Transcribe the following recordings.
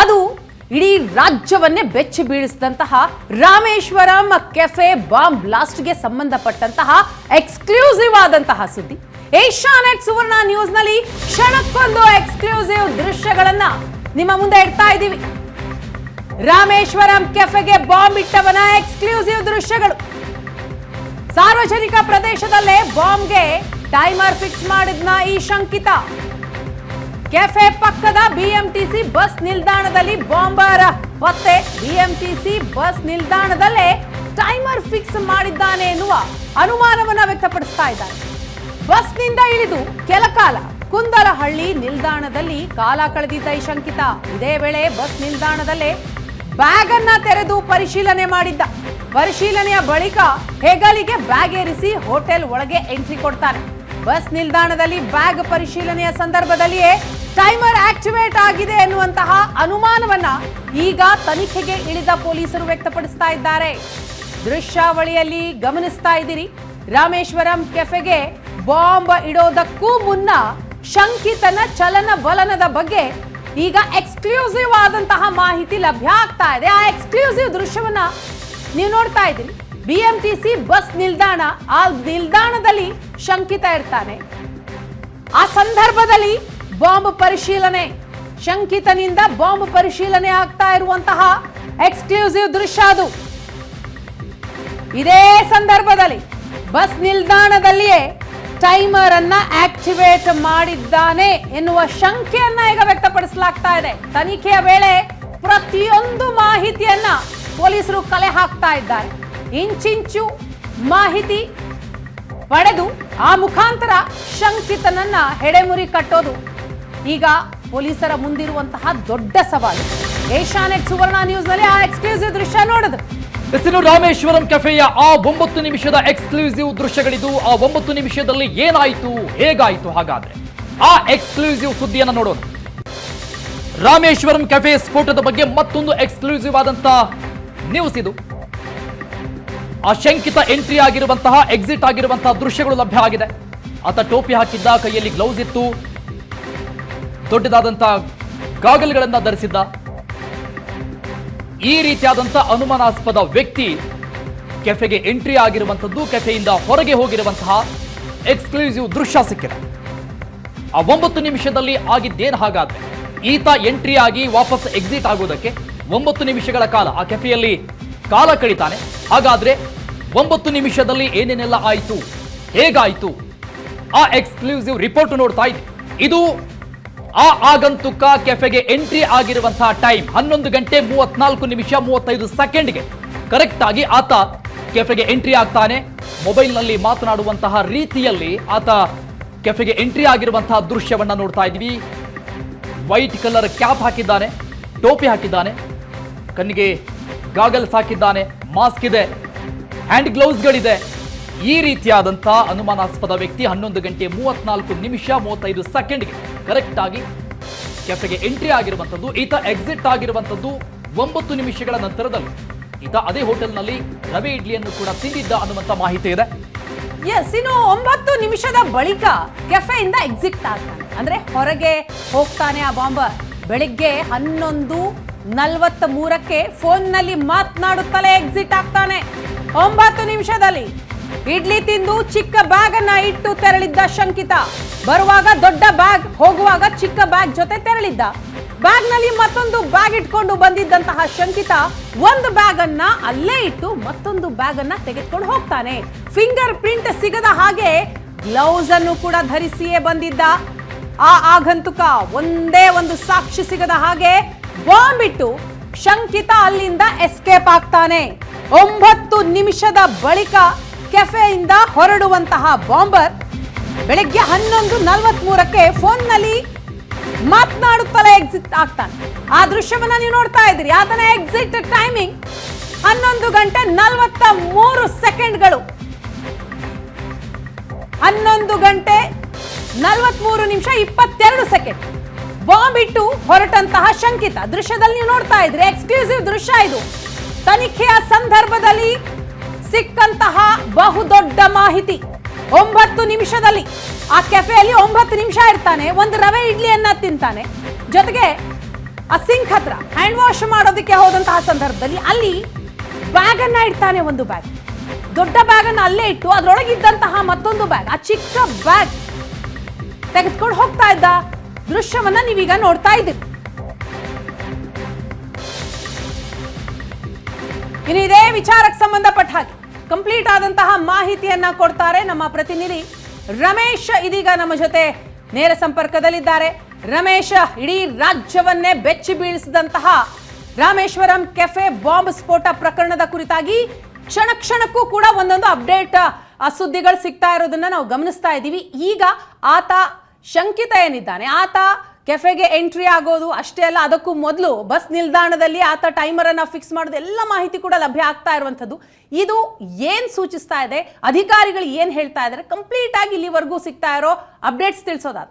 ಅದು ಇಡೀ ರಾಜ್ಯವನ್ನೇ ಬೆಚ್ಚಿ ಬೀಳಿಸಿದಂತಹ ರಾಮೇಶ್ವರಂ ಕೆಫೆ ಬಾಂಬ್ ಬ್ಲಾಸ್ಟ್ಗೆ ಸಂಬಂಧಪಟ್ಟಂತಹ ಎಕ್ಸ್ಕ್ಲೂಸಿವ್ ಆದಂತಹ ಸುದ್ದಿ. ಏಷ್ಯಾನೆಟ್ ಸುವರ್ಣ ನ್ಯೂಸ್ನಲ್ಲಿ ಕ್ಷಣಕ್ಕೊಂದು ಎಕ್ಸ್ಕ್ಲೂಸಿವ್ ದೃಶ್ಯಗಳನ್ನ ನಿಮ್ಮ ಮುಂದೆ ಇಡ್ತಾ ಇದ್ದೀವಿ. ರಾಮೇಶ್ವರಂ ಕೆಫೆಗೆ ಬಾಂಬ್ ಇಟ್ಟವನ ಎಕ್ಸ್ಕ್ಲೂಸಿವ್ ದೃಶ್ಯಗಳು. ಸಾರ್ವಜನಿಕ ಪ್ರದೇಶದಲ್ಲೇ ಬಾಂಬ್ಗೆ ಟೈಮರ್ ಫಿಕ್ಸ್ ಮಾಡಿದ್ನ ಈ ಶಂಕಿತ. ಕೆಫೆ ಪಕ್ಕದ ಬಿಎಂಟಿಸಿ ಬಸ್ ನಿಲ್ದಾಣದಲ್ಲಿ ಬಾಂಬರ್. ಪತ್ತೆ ಬಿಎಂಟಿಸಿ ಬಸ್ ನಿಲ್ದಾಣದಲ್ಲೇ ಟೈಮರ್ ಫಿಕ್ಸ್ ಮಾಡಿದ್ದಾನೆ ಎನ್ನುವ ಅನುಮಾನವನ್ನ ವ್ಯಕ್ತಪಡಿಸ್ತಾ ಇದ್ದಾರೆ ಬಸ್ನಿಂದ ಇಳಿದು ಕೆಲ ಕಾಲ ಕುಂದಲಹಳ್ಳಿ ನಿಲ್ದಾಣದಲ್ಲಿ ಕಾಲ ಕಳೆದಿದ್ದ ಈ ಶಂಕಿತ. ಇದೇ ವೇಳೆ ಬಸ್ ನಿಲ್ದಾಣದಲ್ಲೇ ಬ್ಯಾಗ್ ಅನ್ನ ತೆರೆದು ಪರಿಶೀಲನೆ ಮಾಡಿದ್ದ. ಪರಿಶೀಲನೆಯ ಬಳಿಕ ಹೆಗಲಿಗೆ ಬ್ಯಾಗ್ ಏರಿಸಿ ಹೋಟೆಲ್ ಒಳಗೆ ಎಂಟ್ರಿ ಕೊಡ್ತಾನೆ. ಬಸ್ ನಿಲ್ದಾಣದಲ್ಲಿ ಬ್ಯಾಗ್ ಪರಿಶೀಲನೆಯ ಸಂದರ್ಭದಲ್ಲಿಯೇ ಟೈಮರ್ ಆಕ್ಟಿವೇಟ್ ಆಗಿದೆ ಎನ್ನುವಂತಹ ಅನುಮಾನವನ್ನ ಈಗ ತನಿಖೆಗೆ ಇಳಿದ ಪೊಲೀಸರು ವ್ಯಕ್ತಪಡಿಸ್ತಾ ಇದ್ದಾರೆ. ದೃಶ್ಯಾವಳಿಯಲ್ಲಿ ಗಮನಿಸ್ತಾ ಇದ್ದೀರಿ. ರಾಮೇಶ್ವರಂ ಕೆಫೆಗೆ ಬಾಂಬ್ ಇಡೋದಕ್ಕೂ ಮುನ್ನ ಶಂಕಿತನ ಚಲನ ವಲನದ ಬಗ್ಗೆ ಈಗ ಎಕ್ಸ್ಕ್ಲೂಸಿವ್ ಆದಂತಹ ಮಾಹಿತಿ ಲಭ್ಯ ಆಗ್ತಾ ಇದೆ. ಆ ಎಕ್ಸ್ಕ್ಲೂಸಿವ್ ದೃಶ್ಯವನ್ನ ನೀವು ನೋಡ್ತಾ ಇದ್ದೀರಿ. B M T C bus ನಿಲ್ದಾಣ, ಆ ನಿಲ್ದಾಣದಲ್ಲಿ ಶಂಕಿತ ಇರ್ತಾನೆ. ಆ ಸಂದರ್ಭದಲ್ಲಿ ಬಾಂಬ್ ಪರಿಶೀಲನೆ. ಶಂಕಿತನಿಂದ ಬಾಂಬ್ ಪರಿಶೀಲನೆ ಆಗ್ತಾ ಇರುವಂತಹ ಎಕ್ಸ್ಕ್ಲೂಸಿವ್ ದೃಶ್ಯ ಅದು. ಇದೇ ಸಂದರ್ಭದಲ್ಲಿ ಬಸ್ ನಿಲ್ದಾಣದಲ್ಲಿಯೇ ಟೈಮರ್ ಅನ್ನ ಆಕ್ಟಿವೇಟ್ ಮಾಡಿದ್ದಾನೆ ಎನ್ನುವ ಶಂಕೆಯನ್ನ ಈಗ ವ್ಯಕ್ತಪಡಿಸಲಾಗ್ತಾ ಇದೆ. ತನಿಖೆಯ ವೇಳೆ ಪ್ರತಿಯೊಂದು ಮಾಹಿತಿಯನ್ನ ಪೊಲೀಸರು ಕಲೆ ಹಾಕ್ತಾ ಇದ್ದಾರೆ. ಇಂಚಿಂಚು ಮಾಹಿತಿ ಪಡೆದು ಆ ಮುಖಾಂತರ ಶಂಕಿತನನ್ನ ಹೆಡೆಮುರಿ ಕಟ್ಟೋದು. ಈಗ ಪೊಲೀಸರ ಮುಂದಿರುವಂತಹ ದೊಡ್ಡ ಸವಾಲು. ಏಷ್ಯಾನೆಟ್ ಸುವರ್ಣ ನ್ಯೂಸ್ನಲ್ಲಿ ಆ ಎಕ್ಸ್ಕ್ಲೂಸಿವ್ ದೃಶ್ಯ ನೋಡಿದ್ರು ಹೆಸರು ರಾಮೇಶ್ವರಂ ಕೆಫೆಯ ಆ ಒಂಬತ್ತು ನಿಮಿಷದ ಎಕ್ಸ್ಕ್ಲೂಸಿವ್ ದೃಶ್ಯಗಳಿದು ಆ ಒಂಬತ್ತು ನಿಮಿಷದಲ್ಲಿ ಏನಾಯಿತು, ಹೇಗಾಯಿತು ಹಾಗಾದ್ರೆ? ಆ ಎಕ್ಸ್ಕ್ಲೂಸಿವ್ ಸುದ್ದಿಯನ್ನ ನೋಡೋಣ. ರಾಮೇಶ್ವರಂ ಕೆಫೆ ಸ್ಫೋಟದ ಬಗ್ಗೆ ಮತ್ತೊಂದು ಎಕ್ಸ್ಕ್ಲೂಸಿವ್ ಆದಂತ ನ್ಯೂಸ್ ಇದು. ಅಶಂಕಿತ ಎಂಟ್ರಿ ಆಗಿರುವಂತಹ ಎಕ್ಸಿಟ್ ಆಗಿರುವಂತಹ ದೃಶ್ಯಗಳು ಲಭ್ಯ ಆಗಿದೆ. ಆತ ಟೋಪಿ ಹಾಕಿದ್ದ, ಕೈಯಲ್ಲಿ ಗ್ಲೌಸ್ ಇತ್ತು. ದೊಡ್ಡದಾದಂತಹ ಗಾಗಲ್ಗಳನ್ನ ಧರಿಸಿದ್ದ ಈ ರೀತಿಯಾದಂಥ ಅನುಮಾನಾಸ್ಪದ ವ್ಯಕ್ತಿ ಕೆಫೆಗೆ ಎಂಟ್ರಿ ಆಗಿರುವಂಥದ್ದು, ಕೆಫೆಯಿಂದ ಹೊರಗೆ ಹೋಗಿರುವಂತಹ ಎಕ್ಸ್ಕ್ಲೂಸಿವ್ ದೃಶ್ಯ ಸಿಕ್ಕಿದೆ. ಆ ಒಂಬತ್ತು ನಿಮಿಷದಲ್ಲಿ ಆಗಿದ್ದೇನು ಹಾಗಾದ್ರೆ? ಈತ ಎಂಟ್ರಿ ಆಗಿ ವಾಪಸ್ ಎಕ್ಸಿಟ್ ಆಗೋದಕ್ಕೆ ಒಂಬತ್ತು ನಿಮಿಷಗಳ ಕಾಲ, ಆ ಕೆಫೆಯಲ್ಲಿ ಕಾಲ ಕಳಿತಾನೆ. ಹಾಗಾದ್ರೆ ಒಂಬತ್ತು ನಿಮಿಷದಲ್ಲಿ ಏನೇನೆಲ್ಲ ಆಯಿತು, ಹೇಗಾಯಿತು? ಆ ಎಕ್ಸ್ಕ್ಲೂಸಿವ್ ರಿಪೋರ್ಟ್ ನೋಡ್ತಾ ಇದೆ ಇದು ಆ ಆಗಂತುಕ ಕೆಫೆಗೆ ಎಂಟ್ರಿ ಆಗಿರುವಂತಹ ಟೈಮ್ ಹನ್ನೊಂದು ಗಂಟೆ ಮೂವತ್ನಾಲ್ಕು ನಿಮಿಷ ಮೂವತ್ತೈದು ಸೆಕೆಂಡ್ಗೆ. ಕರೆಕ್ಟ್ ಆಗಿ ಆತ ಕೆಫೆಗೆ ಎಂಟ್ರಿ ಆಗ್ತಾನೆ. ಮೊಬೈಲ್ನಲ್ಲಿ ಮಾತನಾಡುವಂತಹ ರೀತಿಯಲ್ಲಿ ಆತ ಕೆಫೆಗೆ ಎಂಟ್ರಿ ಆಗಿರುವಂತಹ ದೃಶ್ಯವನ್ನು ನೋಡ್ತಾ ಇದ್ದೀವಿ. ವೈಟ್ ಕಲರ್ ಕ್ಯಾಪ್ ಹಾಕಿದ್ದಾನೆ, ಟೋಪಿ ಹಾಕಿದ್ದಾನೆ, ಕಣ್ಣಿಗೆ ಗಾಗಲ್ಸ್ ಹಾಕಿದ್ದಾನೆ ಮಾಸ್ಕ್ ಇದೆ ಹ್ಯಾಂಡ್ ಗ್ಲೌಸ್ಗಳಿದೆ ಈ ರೀತಿಯಾದಂಥ ಅನುಮಾನಾಸ್ಪದ ವ್ಯಕ್ತಿ ಹನ್ನೊಂದು ಗಂಟೆ ಮೂವತ್ನಾಲ್ಕು ನಿಮಿಷ ಮೂವತ್ತೈದು ಸೆಕೆಂಡ್ಗೆ. ಕರೆಕ್ಟ್ ಆಗಿ ಕೆಫೆಗೆ ಎಂಟ್ರಿ ಆಗಿರುವಂಥದ್ದು, ಈತ ಎಕ್ಸಿಟ್ ಆಗಿರುವಂಥದ್ದು ಒಂಬತ್ತು ನಿಮಿಷಗಳ ನಂತರದಲ್ಲಿ. ಈತ ಅದೇ ಹೋಟೆಲ್ನಲ್ಲಿ ರವೆ ಇಡ್ಲಿಯನ್ನು ಕೂಡ ತಿಂದಿದ್ದ ಅನ್ನುವಂಥ ಮಾಹಿತಿ ಇದೆ. ಎಸ್ ಇನ್ನು ಒಂಬತ್ತು ನಿಮಿಷದ ಬಳಿಕ ಕೆಫೆಯಿಂದ ಎಕ್ಸಿಟ್ ಆಗ್ತಾನೆ. ಅಂದ್ರೆ ಹೊರಗೆ ಹೋಗ್ತಾನೆ ಆ ಬಾಂಬರ್ ಬೆಳಿಗ್ಗೆ ಹನ್ನೊಂದು ನಲ್ವತ್ತ ಮೂರಕ್ಕೆ ಫೋನ್ನಲ್ಲಿ ಮಾತನಾಡುತ್ತಲೇ ಎಕ್ಸಿಟ್ ಆಗ್ತಾನೆ. ಒಂಬತ್ತು ನಿಮಿಷದಲ್ಲಿ. ಇಡ್ಲಿ ತಿಂದು ಚಿಕ್ಕ ಬ್ಯಾಗ್ ಅನ್ನ ಇಟ್ಟು ತೆರಳಿದ್ದ ಶಂಕಿತ. ಬರುವಾಗ ದೊಡ್ಡ ಬ್ಯಾಗ್ ಹೋಗುವಾಗ ಚಿಕ್ಕ ಬ್ಯಾಗ್ ಜೊತೆ ತೆರಳಿದ್ದ. ಬ್ಯಾಗ್ನಲ್ಲಿ ಮತ್ತೊಂದು ಬ್ಯಾಗ್ ಇಟ್ಕೊಂಡು ಬಂದಿದ್ದಂತಹ ಶಂಕಿತ ಒಂದು ಬ್ಯಾಗ್ ಅನ್ನ ಅಲ್ಲೇ ಇಟ್ಟು ಮತ್ತೊಂದು ಬ್ಯಾಗ್ ಅನ್ನ ತೆಗೆದುಕೊಂಡು ಹೋಗ್ತಾನೆ. ಫಿಂಗರ್ ಪ್ರಿಂಟ್ ಸಿಗದ ಹಾಗೆ ಗ್ಲೌಸ್ ಅನ್ನು ಕೂಡ ಧರಿಸಿಯೇ ಬಂದಿದ್ದ. ಆ ಆಗಂತುಕ ಒಂದೇ ಒಂದು ಸಾಕ್ಷಿ ಸಿಗದ ಹಾಗೆ ಬಾಂಬ್ ಇಟ್ಟು ಶಂಕಿತ ಅಲ್ಲಿಂದ ಎಸ್ಕೇಪ್ ಆಗ್ತಾನೆ. ಒಂಬತ್ತು ನಿಮಿಷದ ಬಳಿಕ ಕೆಫೆಯಿಂದ ಹೊರಡುವಂತಹ ಬಾಂಬರ್ ಬೆಳಗ್ಗೆ ಹನ್ನೊಂದು ನಲವತ್ಮೂರಕ್ಕೆ ಫೋನ್ನಲ್ಲಿ ಮಾತನಾಡುತ್ತಲೇ ಎಕ್ಸಿಟ್ ಆಗ್ತಾನೆ. ಆ ದೃಶ್ಯವನ್ನ ನೀವು ನೋಡ್ತಾ ಇದ್ದೀರಿ. ಆತನ ಎಕ್ಸಿಟ್ ಟೈಮಿಂಗ್ ಹನ್ನೊಂದು ಗಂಟೆ ನಲವತ್ತ ಮೂರು ಸೆಕೆಂಡ್ಗಳು ಹನ್ನೊಂದು ಗಂಟೆ ನಲವತ್ಮೂರು ನಿಮಿಷ ಇಪ್ಪತ್ತೆರಡು ಸೆಕೆಂಡ್ ಬಾಂಬ್ ಇಟ್ಟು ಹೊರಟಂತಹ ಶಂಕಿತ. ದೃಶ್ಯದಲ್ಲಿ ನೀವು ನೋಡ್ತಾ ಇದ್ರಿ ಎಕ್ಸ್ಕ್ಲೂಸಿವ್ ದೃಶ್ಯ ಇದು. ತನಿಖೆಯ ಸಂದರ್ಭದಲ್ಲಿ ಸಿಕ್ಕಂತಹ ಬಹುದೊಡ್ಡ ಮಾಹಿತಿ. ಒಂಬತ್ತು ನಿಮಿಷದಲ್ಲಿ ಆ ಕೆಫೆಯಲ್ಲಿ ಒಂಬತ್ತು ನಿಮಿಷ ಇರ್ತಾನೆ, ಒಂದು ರವೆ ಇಡ್ಲಿಯನ್ನ ತಿಂತಾನೆ. ಜೊತೆಗೆ ಆ ಸಿಂಕ್ ಹತ್ರ ಹ್ಯಾಂಡ್ ವಾಶ್ ಮಾಡೋದಕ್ಕೆ ಹೋದಂತಹ ಸಂದರ್ಭದಲ್ಲಿ ಅಲ್ಲಿ ಬ್ಯಾಗ್ ಅನ್ನ ಇಡ್ತಾನೆ ಒಂದು ಬ್ಯಾಗ್ ದೊಡ್ಡ ಬ್ಯಾಗ್ ಅನ್ನ ಅಲ್ಲೇ ಇಟ್ಟು ಅದರೊಳಗಿದ್ದಂತಹ ಮತ್ತೊಂದು ಬ್ಯಾಗ್ ಆ ಚಿಕ್ಕ ಬ್ಯಾಗ್ ತೆಗೆದುಕೊಂಡು ಹೋಗ್ತಾ ಇದ್ದ ದೃಶ್ಯವನ್ನ ನೀವೀಗ ನೋಡ್ತಾ ಇದ್ದೀರಿ. ಇನ್ನು ಇದೇ ವಿಚಾರಕ್ಕೆ ಸಂಬಂಧಪಟ್ಟ ಹಾಗೆ ಕಂಪ್ಲೀಟ್ ಆದಂತಹ ಮಾಹಿತಿಯನ್ನ ಕೊಡ್ತಾರೆ ನಮ್ಮ ಪ್ರತಿನಿಧಿ ರಮೇಶ್ ಇದೀಗ ನಮ್ಮ ಜೊತೆ ನೇರ ಸಂಪರ್ಕದಲ್ಲಿದ್ದಾರೆ. ರಮೇಶ್, ಇಡೀ ರಾಜ್ಯವನ್ನೇ ಬೆಚ್ಚಿ ಬೀಳಿಸಿದಂತಹ ರಾಮೇಶ್ವರಂ ಕೆಫೆ ಬಾಂಬ್ ಸ್ಫೋಟ ಪ್ರಕರಣದ ಕುರಿತಾಗಿ ಕ್ಷಣ ಕ್ಷಣಕ್ಕೂ ಕೂಡ ಒಂದೊಂದು ಅಪ್ಡೇಟ್ ಸುದ್ದಿಗಳು ಸಿಗ್ತಾ ಇರೋದನ್ನ ನಾವು ಗಮನಿಸ್ತಾ ಇದ್ದೀವಿ. ಈಗ ಆತ ಶಂಕಿತ ಏನಿದ್ದಾನೆ? ಆತ ಕೆಫೆಗೆ ಎಂಟ್ರಿ ಆಗೋದು ಅಷ್ಟೇ ಅಲ್ಲ, ಅದಕ್ಕೂ ಮೊದಲು ಬಸ್ ನಿಲ್ದಾಣದಲ್ಲಿ ಆತ ಟೈಮರ್ ಅನ್ನ ಫಿಕ್ಸ್ ಮಾಡೋದು ಎಲ್ಲ ಮಾಹಿತಿ ಕೂಡ ಲಭ್ಯ ಆಗ್ತಾ ಇರುವಂಥದ್ದು. ಇದು ಏನು ಸೂಚಿಸ್ತಾ ಇದೆ? ಅಧಿಕಾರಿಗಳು ಏನು ಹೇಳ್ತಾ ಇದ್ದಾರೆ? ಕಂಪ್ಲೀಟ್ ಆಗಿ ಇಲ್ಲಿವರೆಗೂ ಸಿಗ್ತಾ ಇರೋ ಅಪ್ಡೇಟ್ಸ್ ತಿಳಿಸೋದಾದ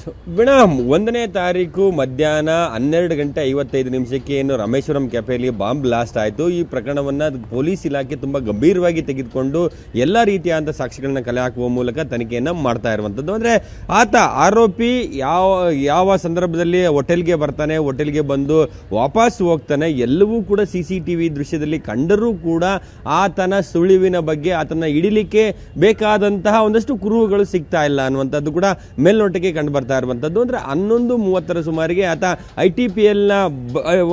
ಸೊ, ವೀಣಾ ಒಂದನೇ ತಾರೀಕು ಮಧ್ಯಾಹ್ನ ಹನ್ನೆರಡು ಗಂಟೆ ಐವತ್ತೈದು ನಿಮಿಷಕ್ಕೆ ಏನು ರಾಮೇಶ್ವರಂ ಕೆಫೆಯಲ್ಲಿ ಬಾಂಬ್ ಬ್ಲಾಸ್ಟ್ ಆಯಿತು. ಈ ಪ್ರಕರಣವನ್ನು ಪೊಲೀಸ್ ಇಲಾಖೆ ತುಂಬ ಗಂಭೀರವಾಗಿ ತೆಗೆದುಕೊಂಡು ಎಲ್ಲ ರೀತಿಯಾದ ಸಾಕ್ಷಿಗಳನ್ನ ಕಲೆ ಹಾಕುವ ಮೂಲಕ ತನಿಖೆಯನ್ನು ಮಾಡ್ತಾ ಇರುವಂಥದ್ದು ಅಂದರೆ ಆತ ಆರೋಪಿ ಯಾವ ಯಾವ ಸಂದರ್ಭದಲ್ಲಿ ಹೋಟೆಲ್ಗೆ ಬರ್ತಾನೆ ಹೋಟೆಲ್ಗೆ ಬಂದು ವಾಪಸ್ ಹೋಗ್ತಾನೆ ಎಲ್ಲವೂ ಕೂಡ ಸಿ ಸಿ ಟಿ ವಿ ದೃಶ್ಯದಲ್ಲಿ ಕಂಡರೂ ಕೂಡ ಆತನ ಸುಳಿವಿನ ಬಗ್ಗೆ ಆತನ ಹಿಡಿಲಿಕ್ಕೆ ಬೇಕಾದಂತಹ ಒಂದಷ್ಟು ಕುರುಹುಗಳು ಸಿಗ್ತಾ ಇಲ್ಲ ಅನ್ನುವಂಥದ್ದು ಕೂಡ ಮೇಲ್ನೋಟಕ್ಕೆ ಕಂಡು ಬರ್ತಾ ಇರುವಂಥದ್ದು ಅಂದರೆ ಹನ್ನೊಂದು ಮೂವತ್ತರ ಸುಮಾರಿಗೆ ಆತ ಐ ಟಿ ಪಿ ಎಲ್ನ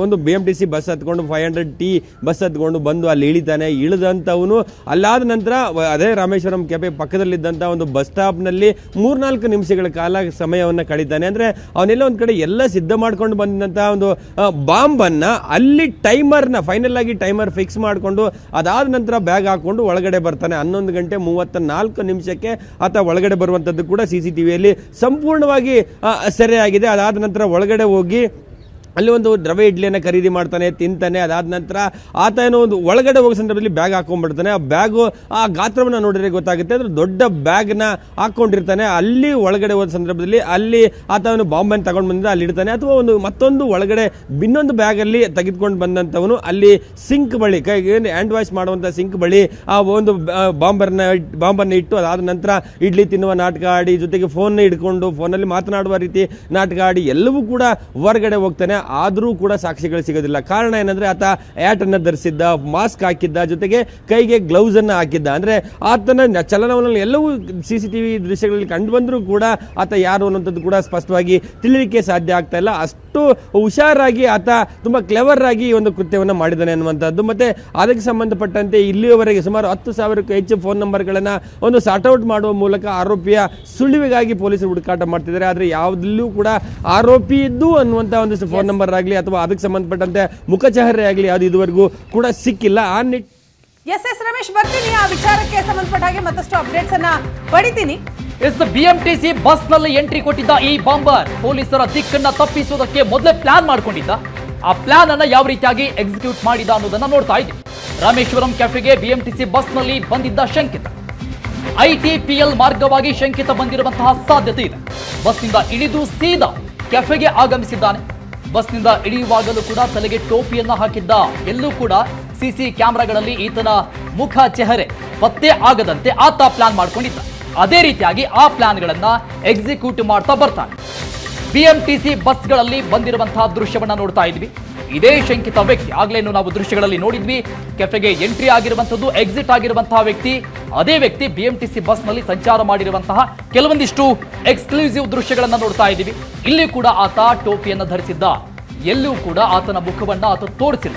ಒಂದು B M T C bus ಹತ್ಕೊಂಡು ಫೈವ್ ಹಂಡ್ರೆಡ್ ಟಿ ಬಸ್ ಹತ್ಕೊಂಡು ಬಂದು ಅಲ್ಲಿ ಇಳಿತಾನೆ. ಇಳಿದಂಥವನು ಅಲ್ಲಾದ ನಂತರ ಅದೇ ರಾಮೇಶ್ವರಂ ಕೆಫೆ ಪಕ್ಕದಲ್ಲಿದ್ದಂಥ ಒಂದು ಬಸ್ ಸ್ಟಾಪ್ನಲ್ಲಿ ಮೂರ್ನಾಲ್ಕು ನಿಮಿಷಗಳ ಕಾಲ ಸಮಯವನ್ನು ಕಳೀತಾನೆ. ಅಂದರೆ ಅವನೆಲ್ಲ ಒಂದು ಕಡೆ ಎಲ್ಲ ಸಿದ್ಧ ಮಾಡ್ಕೊಂಡು ಬಂದಂತಹ ಒಂದು ಬಾಂಬನ್ನು ಅಲ್ಲಿ ಟೈಮರ್ನ ಫೈನಲ್ ಆಗಿ ಟೈಮರ್ ಫಿಕ್ಸ್ ಮಾಡಿಕೊಂಡು ಅದಾದ ನಂತರ ಬ್ಯಾಗ್ ಹಾಕೊಂಡು ಒಳಗಡೆ ಬರ್ತಾನೆ. ಹನ್ನೊಂದು ಗಂಟೆ ಮೂವತ್ತ ನಾಲ್ಕು ನಿಮಿಷಕ್ಕೆ ಆತ ಒಳಗಡೆ ಬರುವಂಥದ್ದು ಕೂಡ ಸಿ ಸಿ ಟಿ ವಿಯಲ್ಲಿ ಸಂಪೂರ್ಣವಾಗಿ ಆ, ಸೆರೆಯಾಗಿದೆ. ಅದಾದ ನಂತರ ಒಳಗಡೆ ಹೋಗಿ ಅಲ್ಲಿ ಒಂದು ರವೆ ಇಡ್ಲಿಯನ್ನು ಖರೀದಿ ಮಾಡ್ತಾನೆ, ತಿಂತಾನೆ, ಅದಾದ ನಂತರ ಆತ ಏನೋ ಒಂದು ಒಳಗಡೆ ಹೋಗೋ ಸಂದರ್ಭದಲ್ಲಿ ಬ್ಯಾಗ್ ಹಾಕೊಂಡ್ಬಿಡ್ತಾನೆ. ಆ ಬ್ಯಾಗು, ಆ ಗಾತ್ರವನ್ನು ನೋಡಿದ್ರೆ ಗೊತ್ತಾಗುತ್ತೆ, ಅಂದ್ರೆ ದೊಡ್ಡ ಬ್ಯಾಗ್ನ ಹಾಕೊಂಡಿರ್ತಾನೆ. ಅಲ್ಲಿ ಒಳಗಡೆ ಹೋದ ಸಂದರ್ಭದಲ್ಲಿ ಅಲ್ಲಿ ಆತ ಅವನು ಬಾಂಬನ್ನು ತಗೊಂಡು ಬಂದಿದ್ದ ಅಲ್ಲಿ ಇಡ್ತಾನೆ. ಅಥವಾ ಒಂದು ಮತ್ತೊಂದು ಒಳಗಡೆ ಇನ್ನೊಂದು ಬ್ಯಾಗಲ್ಲಿ ತೆಗೆದುಕೊಂಡು ಬಂದಂಥವನು ಅಲ್ಲಿ ಸಿಂಕ್ ಬಳಿ, ಕೈ ಹ್ಯಾಂಡ್ ವಾಶ್ ಮಾಡುವಂಥ ಸಿಂಕ್ ಬಳಿ ಆ ಒಂದು ಬಾಂಬರ್ನ ಬಾಂಬನ್ನು ಇಟ್ಟು, ಅದಾದ ನಂತರ ಇಡ್ಲಿ ತಿನ್ನುವ ನಾಟಕ ಆಡಿ, ಜೊತೆಗೆ ಫೋನ್ನ ಹಿಡ್ಕೊಂಡು ಫೋನಲ್ಲಿ ಮಾತನಾಡುವ ರೀತಿ ನಾಟಕ ಆಡಿ ಎಲ್ಲವೂ ಕೂಡ ಹೊರಗಡೆ ಹೋಗ್ತಾನೆ. ಆದರೂ ಕೂಡ ಸಾಕ್ಷಿಗಳು ಸಿಗೋದಿಲ್ಲ. ಕಾರಣ ಏನಂದ್ರೆ ಆತ ಆ್ಯಟನ್ನು ಧರಿಸಿದ್ದ ಮಾಸ್ಕ್ ಹಾಕಿದ್ದ, ಜೊತೆಗೆ ಕೈಗೆ ಗ್ಲೌಸ್ ಅನ್ನ ಹಾಕಿದ್ದ. ಅಂದ್ರೆ ಆತನ ಚಲನವಲನ ಎಲ್ಲವೂ ಸಿ ಸಿ ಟಿವಿ ದೃಶ್ಯಗಳಲ್ಲಿ ಕಂಡು ಬಂದರೂ ಕೂಡ ಆತ ಯಾರು ಅನ್ನೋಂಥದ್ದು ಕೂಡ ಸ್ಪಷ್ಟವಾಗಿ ತಿಳಿಲಿಕ್ಕೆ ಸಾಧ್ಯ ಆಗ್ತಾ ಇಲ್ಲ. ಅಷ್ಟು ಹುಷಾರಾಗಿ ಆತ ತುಂಬ ಕ್ಲೆವರ್ ಆಗಿ ಈ ಒಂದು ಕೃತ್ಯವನ್ನು ಮಾಡಿದ್ದಾನೆ ಅನ್ನುವಂಥದ್ದು. ಮತ್ತೆ ಅದಕ್ಕೆ ಸಂಬಂಧಪಟ್ಟಂತೆ ಇಲ್ಲಿಯವರೆಗೆ ಸುಮಾರು ಹತ್ತು ಸಾವಿರಕ್ಕೂ ಹೆಚ್ಚು ಫೋನ್ ನಂಬರ್ಗಳನ್ನ ಒಂದು ಸಾರ್ಟ್ ಔಟ್ ಮಾಡುವ ಮೂಲಕ ಆರೋಪಿಯ ಸುಳಿವಿಗಾಗಿ ಪೊಲೀಸರು ಹುಡುಕಾಟ ಮಾಡ್ತಿದ್ದಾರೆ. ಆದರೆ ಯಾವುದಲ್ಲೂ ಕೂಡ ಆರೋಪಿ ಇದ್ದು ಅನ್ನುವಂಥ ಒಂದಿಷ್ಟು ಫೋನ್ ನಂಬರ್ ಆಗಲಿ ಅಥವಾ ಅದಕ್ಕೆ ಸಂಬಂಧಪಟ್ಟಂತೆ ಮುಖಚಹರೆ ಆಗಲಿ ಅದು ಇದುವರೆಗೂ ಕೂಡ ಸಿಕ್ಕಿಲ್ಲ. ಆ ನಿಟ್ ಎಸ್ ಎಸ್ ರಮೇಶ್ ಬರ್ತೀನಿ. ಆ ವಿಚಾರಕ್ಕೆ ಸಂಬಂಧಪಟ್ಟ ಹಾಗೆ ಮತ್ತಷ್ಟು ಅಪ್ಡೇಟ್ಸ್ ಅನ್ನ ಪಡಿತೀನಿ. ಎಸ್ ಬಿಎಂಟಿಸಿ ಬಸ್ನಲ್ಲಿ ಎಂಟ್ರಿ ಕೊಟ್ಟಿದ್ದ ಈ ಬಾಂಬರ್ ಪೊಲೀಸರ ದಿಕ್ಕನ್ನ ತಪ್ಪಿಸುವುದಕ್ಕೆ ಮೊದಲೇ ಪ್ಲಾನ್ ಮಾಡ್ಕೊಂಡಿದ್ದ. ಆ ಪ್ಲಾನ್ ಅನ್ನ ಯಾವ ರೀತಿಯಾಗಿ ಎಕ್ಸಿಕ್ಯೂಟ್ ಮಾಡಿದ ಅನ್ನೋದನ್ನ ನೋಡ್ತಾ ಇದ್ದೀವಿ ರಾಮೇಶ್ವರಂ ಕೆಫೆಗೆ ಬಿಎಂಟಿಸಿ ಬಸ್ನಲ್ಲಿ ಬಂದಿದ್ದ ಶಂಕಿತ. ಐಟಿಪಿಎಲ್ ಮಾರ್ಗವಾಗಿ ಶಂಕಿತ ಬಂದಿರುವಂತಹ ಸಾಧ್ಯತೆ ಇದೆ. ಬಸ್ನಿಂದ ಇಳಿದು ಸೀದಾ ಕೆಫೆಗೆ ಆಗಮಿಸಿದ್ದಾನೆ. ಬಸ್ನಿಂದ ಇಳಿಯುವಾಗಲೂ ಕೂಡ ತಲೆಗೆ ಟೋಪಿಯನ್ನ ಹಾಕಿದ್ದ. ಎಲ್ಲೂ ಕೂಡ ಸಿಸಿ ಕ್ಯಾಮೆರಾಗಳಲ್ಲಿ ಈತನ ಮುಖ, ಚೆಹರೆ ಪತ್ತೆ ಆಗದಂತೆ ಆತ ಪ್ಲಾನ್ ಮಾಡ್ಕೊಂಡಿದ್ದ. ಅದೇ ರೀತಿಯಾಗಿ ಆ ಪ್ಲಾನ್ಗಳನ್ನು ಎಕ್ಸಿಕ್ಯೂಟ್ ಮಾಡ್ತಾ ಬರ್ತಾನೆ ಬಿಎಂಟಿಸಿ ಬಸ್ಗಳಲ್ಲಿ ಬಂದಿರುವಂತಹ ದೃಶ್ಯವನ್ನು ನೋಡ್ತಾ ಇದ್ವಿ. ಇದೇ ಶಂಕಿತ ವ್ಯಕ್ತಿ. ಆಗ್ಲೇನು ನಾವು ದೃಶ್ಯಗಳಲ್ಲಿ ನೋಡಿದ್ವಿ. ಕೆಫೆಗೆ ಎಂಟ್ರಿ ಆಗಿರುವಂಥದ್ದು, ಎಕ್ಸಿಟ್ ಆಗಿರುವಂತಹ ವ್ಯಕ್ತಿ. ಅದೇ ವ್ಯಕ್ತಿ ಬಿಎಂಟಿಸಿ ಬಸ್ನಲ್ಲಿ ಸಂಚಾರ ಮಾಡಿರುವಂತಹ ಕೆಲವೊಂದಿಷ್ಟು ಎಕ್ಸ್ಕ್ಲೂಸಿವ್ ದೃಶ್ಯಗಳನ್ನು ನೋಡ್ತಾ ಇದ್ದೀವಿ ಇಲ್ಲಿ ಕೂಡ ಆತ ಟೋಪಿಯನ್ನು ಧರಿಸಿದ್ದ. ಎಲ್ಲೂ ಕೂಡ ಆತನ ಮುಖವನ್ನ ಆತ ತೋರಿಸಿಲ್ಲ.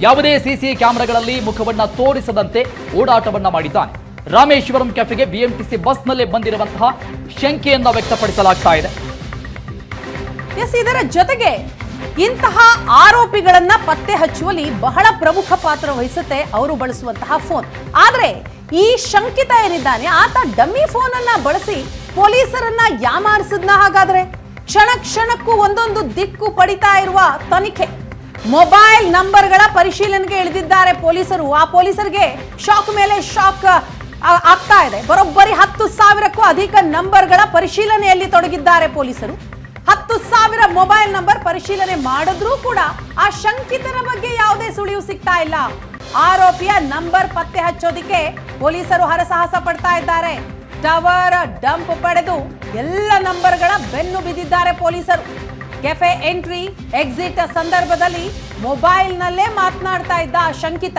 ಯಾವುದೇ ಸಿಸಿ ಕ್ಯಾಮೆರಾಗಳಲ್ಲಿ ಮುಖವನ್ನ ತೋರಿಸದಂತೆ ಓಡಾಟವನ್ನ ಮಾಡಿದ್ದಾನೆ. ರಾಮೇಶ್ವರಂ ಕೆಫೆಗೆ ಬಿಎಂಟಿಸಿ ಬಸ್ನಲ್ಲೇ ಬಂದಿರುವಂತಹ ಶಂಕೆಯನ್ನ ವ್ಯಕ್ತಪಡಿಸಲಾಗ್ತಾ ಇದೆ. ಎಸ್, ಇದರ ಜೊತೆಗೆ ಇಂತಹ ಆರೋಪಿಗಳನ್ನ ಪತ್ತೆ ಹಚ್ಚುವಲ್ಲಿ ಬಹಳ ಪ್ರಮುಖ ಪಾತ್ರ ವಹಿಸುತ್ತೆ ಅವರು ಬಳಸುವಂತಹ ಫೋನ್. ಆದ್ರೆ ಈ ಶಂಕಿತ ಏನಿದ್ದಾನೆ, ಆತ ಡಮ್ಮಿ ಫೋನ್ ಅನ್ನ ಬಳಸಿ ಪೊಲೀಸರನ್ನ ಯಾಮಾರಿಸಿದ್ನ ಹಾಗಾದ್ರೆ? ಕ್ಷಣ ಕ್ಷಣಕ್ಕೂ ಒಂದೊಂದು ದಿಕ್ಕು ಪಡಿತಾ ಇರುವ ತನಿಖೆ. ಮೊಬೈಲ್ ನಂಬರ್ಗಳ ಪರಿಶೀಲನೆಗೆ ಇಳಿದಿದ್ದಾರೆ ಪೊಲೀಸರು. ಆ ಪೊಲೀಸರಿಗೆ ಶಾಕ್ ಮೇಲೆ ಶಾಕ್ ಆಗ್ತಾ ಇದೆ. ಬರೋಬ್ಬರಿ ಹತ್ತು ಸಾವಿರಕ್ಕೂ ಅಧಿಕ ನಂಬರ್ಗಳ ಪರಿಶೀಲನೆಯಲ್ಲಿ ತೊಡಗಿದ್ದಾರೆ ಪೊಲೀಸರು. ಹತ್ತು ಸಾವಿರ ಮೊಬೈಲ್ ನಂಬರ್ ಪರಿಶೀಲನೆ ಮಾಡಿದ್ರೂ ಕೂಡ ಆ ಶಂಕಿತನ ಬಗ್ಗೆ ಯಾವುದೇ ಸುಳಿವು ಸಿಗ್ತಾ ಇಲ್ಲ. ಆರೋಪಿಯ ನಂಬರ್ ಪತ್ತೆ ಹಚ್ಚೋದಿಕ್ಕೆ ಪೊಲೀಸರು ಹರಸಾಹಸ ಪಡ್ತಾ ಇದ್ದಾರೆ. ಟವರ್ ಡಂಪ್ ಪಡೆದು ಎಲ್ಲ ನಂಬರ್ಗಳ ಬೆನ್ನು ಬಿದ್ದಿದ್ದಾರೆ ಪೊಲೀಸರು. ಕೆಫೆ ಎಂಟ್ರಿ, ಎಕ್ಸಿಟ್ ಸಂದರ್ಭದಲ್ಲಿ ಮೊಬೈಲ್ನಲ್ಲೇ ಮಾತನಾಡ್ತಾ ಇದ್ದ ಆ ಶಂಕಿತ.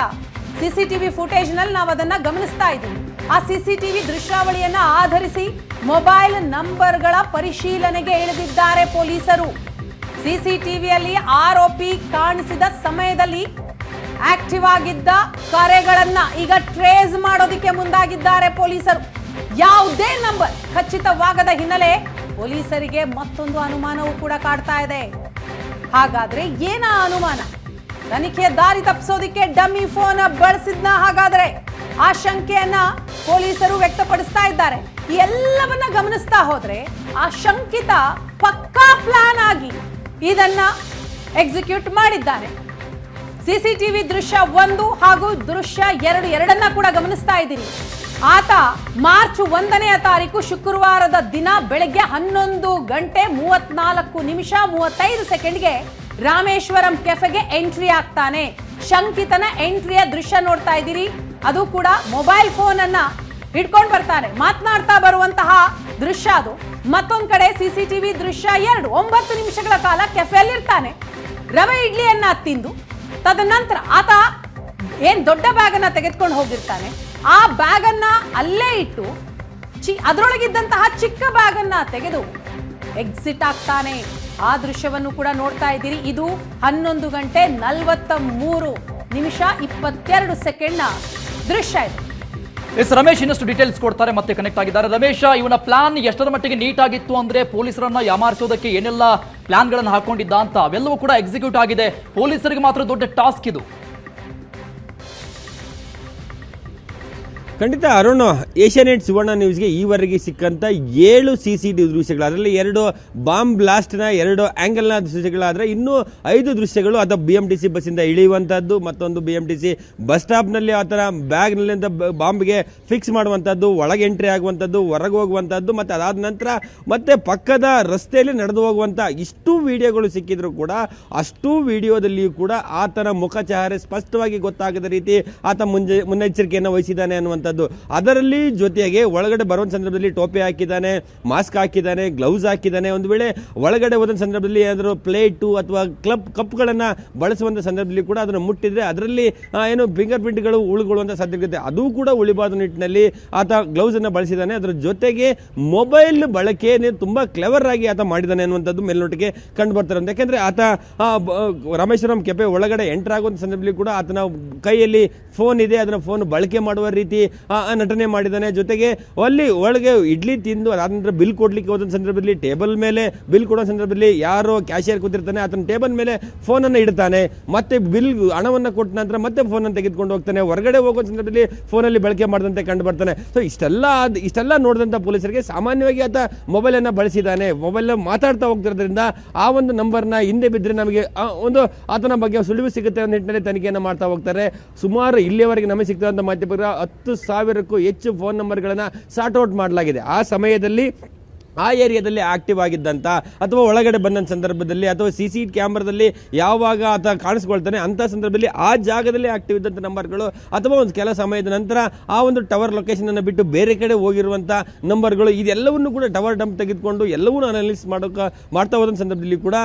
ಸಿಸಿಟಿವಿ ಫುಟೇಜ್ನಲ್ಲಿ ನಾವು ಅದನ್ನ ಗಮನಿಸ್ತಾ ಇದ್ದೀವಿ. ಆ ಸಿಸಿಟಿವಿ ದೃಶ್ಯಾವಳಿಯನ್ನ ಆಧರಿಸಿ ಮೊಬೈಲ್ ನಂಬರ್ಗಳ ಪರಿಶೀಲನೆಗೆ ಇಳಿದಿದ್ದಾರೆ ಪೊಲೀಸರು. ಸಿಸಿಟಿವಿಯಲ್ಲಿ ಆರೋಪಿ ಕಾಣಿಸಿದ ಸಮಯದಲ್ಲಿ ಆಕ್ಟಿವ್ ಆಗಿದ್ದ ಕರೆಗಳನ್ನ ಈಗ ಟ್ರೇಸ್ ಮಾಡೋದಕ್ಕೆ ಮುಂದಾಗಿದ್ದಾರೆ ಪೊಲೀಸರು. ಯಾವುದೇ ನಂಬರ್ ಖಚಿತವಾಗದ ಹಿನ್ನೆಲೆ ಪೊಲೀಸರಿಗೆ ಮತ್ತೊಂದು ಅನುಮಾನವೂ ಕೂಡ ಕಾಡ್ತಾ ಇದೆ. ಹಾಗಾದ್ರೆ ಏನ ಅನುಮಾನ? ತನಿಖೆ ದಾರಿ ತಪ್ಪಿಸೋದಿಕ್ಕೆ ಡಮ್ಮಿ ಫೋನ್ ಬಳಸಿದ್ನ ಹಾಗಾದ್ರೆ ಆ ಶಂಕೆಯನ್ನ ಪೊಲೀಸರು ವ್ಯಕ್ತಪಡಿಸ್ತಾ ಇದ್ದಾರೆ. ಎಲ್ಲವನ್ನ ಗಮನಿಸ್ತಾ ಹೋದ್ರೆ ಆ ಶಂಕಿತ ಪಕ್ಕಾ ಪ್ಲಾನ್ ಆಗಿ ಇದನ್ನ ಎಕ್ಸಿಕ್ಯೂಟ್ ಮಾಡಿದ್ದಾರೆ. ಸಿಸಿಟಿವಿ ದೃಶ್ಯ ಒಂದು ಹಾಗೂ ದೃಶ್ಯ ಎರಡು, ಎರಡನ್ನ ಕೂಡ ಗಮನಿಸ್ತಾ ಇದ್ದೀನಿ. ಆತ ಮಾರ್ಚ್ ಒಂದನೆಯ ತಾರೀಕು ಶುಕ್ರವಾರದ ದಿನ ಬೆಳಗ್ಗೆ ಹನ್ನೊಂದು ಗಂಟೆ ಮೂವತ್ನಾಲ್ಕು ನಿಮಿಷ ಮೂವತ್ತೈದು ಸೆಕೆಂಡ್ಗೆ ರಾಮೇಶ್ವರಂ ಕೆಫೆಗೆ ಎಂಟ್ರಿ ಆಗ್ತಾನೆ. ಶಂಕಿತನ ಎಂಟ್ರಿಯ ದೃಶ್ಯ ನೋಡ್ತಾ ಇದ್ದೀರಿ. ಅದು ಕೂಡ ಮೊಬೈಲ್ ಫೋನ್ ಅನ್ನ ಹಿಡ್ಕೊಂಡು ಬರ್ತಾನೆ. ಮಾತನಾಡ್ತಾ ಬರುವಂತಹ ದೃಶ್ಯ ಅದು. ಮತ್ತೊಂದ್ ಕಡೆ ಸಿಸಿಟಿವಿ ದೃಶ್ಯ ಎರಡು, ಒಂಬತ್ತು ನಿಮಿಷಗಳ ಕಾಲ ಕೆಫೆಯಲ್ಲಿ ಇರ್ತಾನೆ ರವೆ ಇಡ್ಲಿಯನ್ನ ತಿಂದು, ತದನಂತರ ಆತ ಏನ್ ದೊಡ್ಡ ಬ್ಯಾಗ್ ಅನ್ನ ತೆಗೆದುಕೊಂಡು ಹೋಗಿರ್ತಾನೆ. ಆ ಬ್ಯಾಗ್ ಅನ್ನ ಅಲ್ಲೇ ಇಟ್ಟು, ಚಿ ಅದರೊಳಗಿದ್ದಂತಹ ಚಿಕ್ಕ ಬ್ಯಾಗ್ ಅನ್ನ ತೆಗೆದು ಎಕ್ಸಿಟ್ ಆಗ್ತಾನೆ. ಆ ದೃಶ್ಯವನ್ನು ಕೂಡ ನೋಡ್ತಾ ಇದ್ದೀರಿ. ಇದು ಹನ್ನೊಂದು ಗಂಟೆ ನಲವತ್ತ ಮೂರು ನಿಮಿಷ ಇಪ್ಪತ್ತೆರಡು ಸೆಕೆಂಡ್ನ ದೃಶ್ಯ ಇದು. ಎಸ್, ರಮೇಶ್ ಇನ್ನಷ್ಟು ಡೀಟೇಲ್ಸ್ ಕೊಡ್ತಾರೆ, ಮತ್ತೆ ಕನೆಕ್ಟ್ ಆಗಿದ್ದಾರೆ. ರಮೇಶ್, ಇವನ ಪ್ಲಾನ್ ಎಷ್ಟರ ಮಟ್ಟಿಗೆ ನೀಟ್ ಆಗಿತ್ತು ಅಂದ್ರೆ ಪೊಲೀಸರನ್ನ ಯಾಮಾರಿಸೋದಕ್ಕೆ ಏನೆಲ್ಲ ಪ್ಲಾನ್ಗಳನ್ನು ಹಾಕೊಂಡಿದ್ದ ಅಂತ ಅವೆಲ್ಲವೂ ಕೂಡ ಎಕ್ಸಿಕ್ಯೂಟ್ ಆಗಿದೆ. ಪೊಲೀಸರಿಗೆ ಮಾತ್ರ ದೊಡ್ಡ ಟಾಸ್ಕ್ ಇದು. ಖಂಡಿತ ಅರುಣ್ ಏಷ್ಯಾನೆಟ್ ಸುವರ್ಣ ನ್ಯೂಸ್ಗೆ ಈವರೆಗೆ ಸಿಕ್ಕಂಥ ಏಳು ಸಿ ಸಿ ಟಿ ದೃಶ್ಯಗಳು. ಅದರಲ್ಲಿ ಎರಡು ಬಾಂಬ್ ಬ್ಲಾಸ್ಟ್ನ, ಎರಡು ಆ್ಯಂಗಲ್ನ ದೃಶ್ಯಗಳಾದರೆ ಇನ್ನೂ ಐದು ದೃಶ್ಯಗಳು ಅಥವಾ ಬಿ ಎಂ ಟಿ ಸಿ ಬಸ್ಸಿಂದ ಇಳಿಯುವಂಥದ್ದು ಮತ್ತೊಂದು B M T C bus ಸ್ಟಾಪ್ನಲ್ಲಿ ಆ ಥರ ಬ್ಯಾಗ್ನಲ್ಲಿಂದ ಬಾಂಬ್ಗೆ ಫಿಕ್ಸ್ ಮಾಡುವಂಥದ್ದು ಒಳಗೆ ಎಂಟ್ರಿ ಆಗುವಂಥದ್ದು ಹೊರಗೆ ಹೋಗುವಂಥದ್ದು ಮತ್ತು ಅದಾದ ನಂತರ ಮತ್ತೆ ಪಕ್ಕದ ರಸ್ತೆಯಲ್ಲಿ ನಡೆದು ಹೋಗುವಂಥ ಇಷ್ಟು ವಿಡಿಯೋಗಳು ಸಿಕ್ಕಿದ್ರು ಕೂಡ ಅಷ್ಟು ವಿಡಿಯೋದಲ್ಲಿಯೂ ಕೂಡ ಆತನ ಮುಖ ಚಹರೆ ಸ್ಪಷ್ಟವಾಗಿ ಗೊತ್ತಾಗದ ರೀತಿ ಆತ ಮುಂಜೆ ಮುನ್ನೆಚ್ಚರಿಕೆಯನ್ನು ವಹಿಸಿದ್ದಾನೆ ಅನ್ನುವಂಥದ್ದು. ಅದರಲ್ಲಿ ಜೊತೆಗೆ ಒಳಗಡೆ ಬರುವಂಥ ಸಂದರ್ಭದಲ್ಲಿ ಟೋಪಿ ಹಾಕಿದ್ದಾನೆ, ಮಾಸ್ಕ್ ಹಾಕಿದ್ದಾನೆ, ಗ್ಲೌಸ್ ಹಾಕಿದ್ದಾನೆ. ಒಂದು ವೇಳೆ ಒಳಗಡೆ ಹೋದ ಸಂದರ್ಭದಲ್ಲಿ ಏನಾದರೂ ಪ್ಲೇಟು ಅಥವಾ ಕ್ಲಬ್ ಕಪ್ಗಳನ್ನು ಬಳಸುವಂಥ ಸಂದರ್ಭದಲ್ಲಿ ಕೂಡ ಅದನ್ನು ಮುಟ್ಟಿದ್ರೆ ಅದರಲ್ಲಿ ಏನು ಫಿಂಗರ್ ಪ್ರಿಂಟ್ಗಳು ಉಳ್ಕೊಳ್ಳುವಂಥ ಸಾಧ್ಯತೆ ಅದು ಕೂಡ ಉಳಿಬಾರ್ದು ನಿಟ್ಟಿನಲ್ಲಿ. ಆತ ಗ್ಲೌಸನ್ನು ಬಳಸಿದ್ದಾನೆ. ಅದರ ಜೊತೆಗೆ ಮೊಬೈಲ್ ಬಳಕೆಯನ್ನು ತುಂಬ ಕ್ಲೆವರ್ ಆಗಿ ಆತ ಮಾಡಿದ್ದಾನೆ ಅನ್ನುವಂಥದ್ದು ಮೇಲ್ನೋಟಕ್ಕೆ ಕಂಡು ಬರ್ತಾರೆ ಅಂತ ಯಾಕೆಂದ್ರೆ ಆತ ರಾಮೇಶ್ವರಂ ಕೆಪೆ ಒಳಗಡೆ ಎಂಟರ್ ಆಗುವಂಥ ಸಂದರ್ಭದಲ್ಲಿ ಕೂಡ ಆತನ ಕೈಯಲ್ಲಿ ಫೋನ್ ಇದೆ. ಅದನ್ನು ಫೋನ್ ಬಳಕೆ ಮಾಡುವ ರೀತಿ ನಟನೆ ಮಾಡಿದ್ದಾನೆ. ಜೊತೆಗೆ ಅಲ್ಲಿ ಒಳಗೆ ಇಡ್ಲಿ ತಿಂದು ನಂತರ ಬಿಲ್ ಕೊಡ್ಲಿಕ್ಕೆ ಹೋದ ಸಂದರ್ಭದಲ್ಲಿ ಟೇಬಲ್ ಮೇಲೆ ಬಿಲ್ ಕೊಡೋ ಸಂದರ್ಭದಲ್ಲಿ ಯಾರೋ ಕ್ಯಾಶಿಯರ್ ಕೂತಿರ್ತಾನೆ. ಆತನ ಟೇಬಲ್ ಮೇಲೆ ಫೋನ್ ಅನ್ನು ಇಡ್ತಾನೆ. ಮತ್ತೆ ಬಿಲ್ ಹಣವನ್ನು ಕೊಟ್ಟ ನಂತರ ಮತ್ತೆ ಫೋನ್ ಅನ್ನು ತೆಗೆದುಕೊಂಡು ಹೋಗ್ತಾನೆ. ಹೊರಗಡೆ ಹೋಗೋ ಸಂದರ್ಭದಲ್ಲಿ ಫೋನಲ್ಲಿ ಬಳಕೆ ಮಾಡಿದಂತೆ ಕಂಡು ಬರ್ತಾನೆ. ಸೊ ಇಷ್ಟೆಲ್ಲ ಇಷ್ಟೆಲ್ಲ ನೋಡಿದಂಥ ಪೊಲೀಸರಿಗೆ ಸಾಮಾನ್ಯವಾಗಿ ಆತ ಮೊಬೈಲ್ ಅನ್ನ ಬಳಸಿದ್ದಾನೆ. ಮೊಬೈಲ್ ಮಾತಾಡ್ತಾ ಹೋಗ್ತಿರೋದ್ರಿಂದ ಆ ಒಂದು ನಂಬರ್ನ ಹಿಂದೆ ಬಿದ್ದರೆ ನಮಗೆ ಒಂದು ಆತನ ಬಗ್ಗೆ ಸುಳಿವು ಸಿಗುತ್ತೆ ಅನ್ನೋ ನಿಟ್ಟಿನಲ್ಲಿ ತನಿಖೆಯನ್ನು ಮಾಡ್ತಾ ಹೋಗ್ತಾರೆ. ಸುಮಾರು ಇಲ್ಲಿಯವರೆಗೆ ನಮಗೆ ಸಿಗ್ತಾ ಮಾಧ್ಯಮ ಹತ್ತು ಸಾವಿರಕ್ಕೂ ಹೆಚ್ಚು ಫೋನ್ ನಂಬರ್ಗಳನ್ನು ಸಾರ್ಟ್ ಮಾಡಲಾಗಿದೆ. ಆ ಸಮಯದಲ್ಲಿ ಆ ಏರಿಯಾದಲ್ಲಿ ಆಕ್ಟಿವ್ ಆಗಿದ್ದಂಥ ಅಥವಾ ಒಳಗಡೆ ಬಂದಂಥ ಸಂದರ್ಭದಲ್ಲಿ ಅಥವಾ ಸಿ ಸಿ ಕ್ಯಾಮ್ರಾದಲ್ಲಿ ಯಾವಾಗ ಆತ ಕಾಣಿಸ್ಕೊಳ್ತಾನೆ ಅಂಥ ಸಂದರ್ಭದಲ್ಲಿ ಆ ಜಾಗದಲ್ಲಿ ಆಕ್ಟಿವ್ ಇದ್ದಂಥ ನಂಬರ್ಗಳು ಅಥವಾ ಒಂದು ಕೆಲ ಸಮಯದ ನಂತರ ಆ ಒಂದು ಟವರ್ ಲೊಕೇಶನ್ ಅನ್ನು ಬಿಟ್ಟು ಬೇರೆ ಕಡೆ ಹೋಗಿರುವಂಥ ನಂಬರ್ಗಳು ಇದೆಲ್ಲವನ್ನು ಕೂಡ ಟವರ್ ಡಂಪ್ ತೆಗೆದುಕೊಂಡು ಎಲ್ಲವನ್ನೂ ಅನಾಲಿಸ್ ಮಾಡೋಕೆ ಮಾಡ್ತಾ ಹೋದ ಸಂದರ್ಭದಲ್ಲಿ ಕೂಡ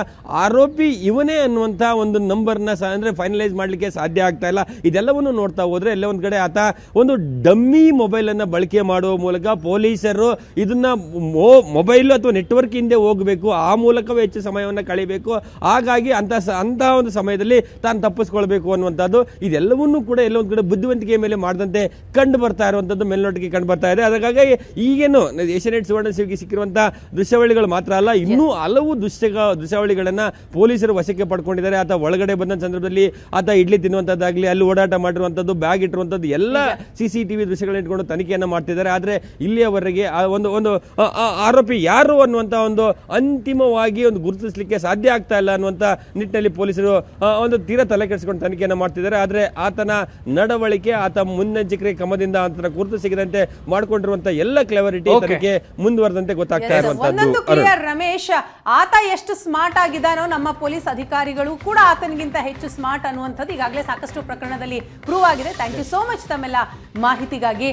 ಆರೋಪಿ ಇವನೇ ಅನ್ನುವಂಥ ಒಂದು ನಂಬರ್ನ ಸ ಅಂದರೆ ಫೈನಲೈಸ್ ಮಾಡಲಿಕ್ಕೆ ಸಾಧ್ಯ ಆಗ್ತಾ ಇಲ್ಲ. ಇದೆಲ್ಲವನ್ನು ನೋಡ್ತಾ ಹೋದ್ರೆ ಎಲ್ಲ ಒಂದು ಕಡೆ ಆತ ಒಂದು ಡಮ್ಮಿ ಮೊಬೈಲನ್ನು ಬಳಕೆ ಮಾಡುವ ಮೂಲಕ ಪೊಲೀಸರು ಇದನ್ನ ಮೊಬೈಲ್ ಅಥವಾ ನೆಟ್ವರ್ಕ್ ಹಿಂದೆ ಹೋಗಬೇಕು ಆ ಮೂಲಕವೇ ಹೆಚ್ಚು ಸಮಯವನ್ನು ಕಳಿಬೇಕು ಹಾಗಾಗಿ ಅಂತ ಸ- ಅಂತಹ ಒಂದು ಸಮಯದಲ್ಲಿ ತಾನು ತಪ್ಪಿಸ್ಕೊಳ್ಬೇಕು ಅನ್ನುವಂಥದ್ದು. ಇದೆಲ್ಲವನ್ನೂ ಕೂಡ ಎಲ್ಲೊಂದು ಕಡೆ ಬುದ್ಧಿವಂತಿಕೆ ಮೇಲೆ ಮಾಡಿದಂತೆ ಕಂಡು ಬರ್ತಾ ಇರುವಂಥದ್ದು ಮೇಲ್ನೋಟಿಗೆ ಕಂಡು ಬರ್ತಾ ಇದೆ. ಅದಕ್ಕಾಗಿ ಈಗೇನು ಏಷ್ಯಾನೆಟ್ ಸುವರ್ಣ ಸಿಗಿ ಸಿಕ್ಕಿರುವಂಥ ದೃಶ್ಯಾವಳಿಗಳು ಮಾತ್ರ ಅಲ್ಲ ಇನ್ನೂ ಹಲವು ದೃಶ್ಯ ದೃಶ್ಯಾವಳಿಗಳನ್ನು ಪೊಲೀಸರು ವಶಕ್ಕೆ ಪಡ್ಕೊಂಡಿದ್ದಾರೆ. ಆತ ಒಳಗಡೆ ಬಂದ ಸಂದರ್ಭದಲ್ಲಿ ಆತ ಇಡ್ಲಿ ತಿನ್ನುವಂಥದ್ದಾಗಲಿ ಅಲ್ಲಿ ಓಡಾಟ ಮಾಡಿರುವಂಥದ್ದು ಬ್ಯಾಗ್ ಇಟ್ಟಿರುವಂಥದ್ದು ಎಲ್ಲ ಸಿ ಸಿ ಟಿ ವಿ ದೃಶ್ಯಗಳನ್ನ ಇಟ್ಕೊಂಡು ತನಿಖೆಯನ್ನು ಮಾಡ್ತಿದ್ದಾರೆ. ಆದರೆ ಇಲ್ಲಿಯವರೆಗೆ ಆ ಒಂದು ಒಂದು ಆ, ಆ ಆರೋಪಿ ಯಾರು ಅನ್ನುವಂಥ ಒಂದು ಅಂತಿಮವಾಗಿ ಒಂದು ಗುರುತಿಸಲಿಕ್ಕೆ ಸಾಧ್ಯ ಆಗ್ತಾ ಇಲ್ಲ ಅನ್ನುವಂಥ ನಿಟ್ಟಿನಲ್ಲಿ ಪೊಲೀಸರು ಒಂದು ತೀರ ತಲೆ ಕೆಡಿಸಿಕೊಂಡು ತನಿಖೆಯನ್ನು ಮಾಡ್ತಿದ್ದಾರೆ. ಆದರೆ ಆತನ ನಡವಳಿಕೆ ಆತ ಮುನ್ನೆಚ್ಚರಿಕೆ ಕ್ರಮದಿಂದ ಆತನ ಗುರುತು ಸಿಗದಂತೆ ಮಾಡಿಕೊಂಡಿರುವಂತಹ ಎಲ್ಲ ಕ್ಲೆವರಿಟಿ. ತನಿಖೆ ಮುಂದುವರೆದಂತೆ ಗೊತ್ತಾಗ್ತಾ ಇರುವಂತದ್ದು. ರಮೇಶ್ ಆತ ಎಷ್ಟು ಸ್ಮಾರ್ಟ್ ಆಗಿದ್ದಾನೋ ನಮ್ಮ ಪೊಲೀಸ್ ಅಧಿಕಾರಿಗಳು ಕೂಡ ಆತನಿಗಿಂತ ಹೆಚ್ಚು ಸ್ಮಾರ್ಟ್ ಅನ್ನುವಂಥದ್ದು ಈಗಾಗಲೇ ಸಾಕಷ್ಟು ಪ್ರಕರಣದಲ್ಲಿ ಪ್ರೂವ್ ಆಗಿದೆ. ಥ್ಯಾಂಕ್ ಯು ಸೋ ಮಚ್ ತಮ್ಮೆಲ್ಲ ಮಾಹಿತಿಗಾಗಿ.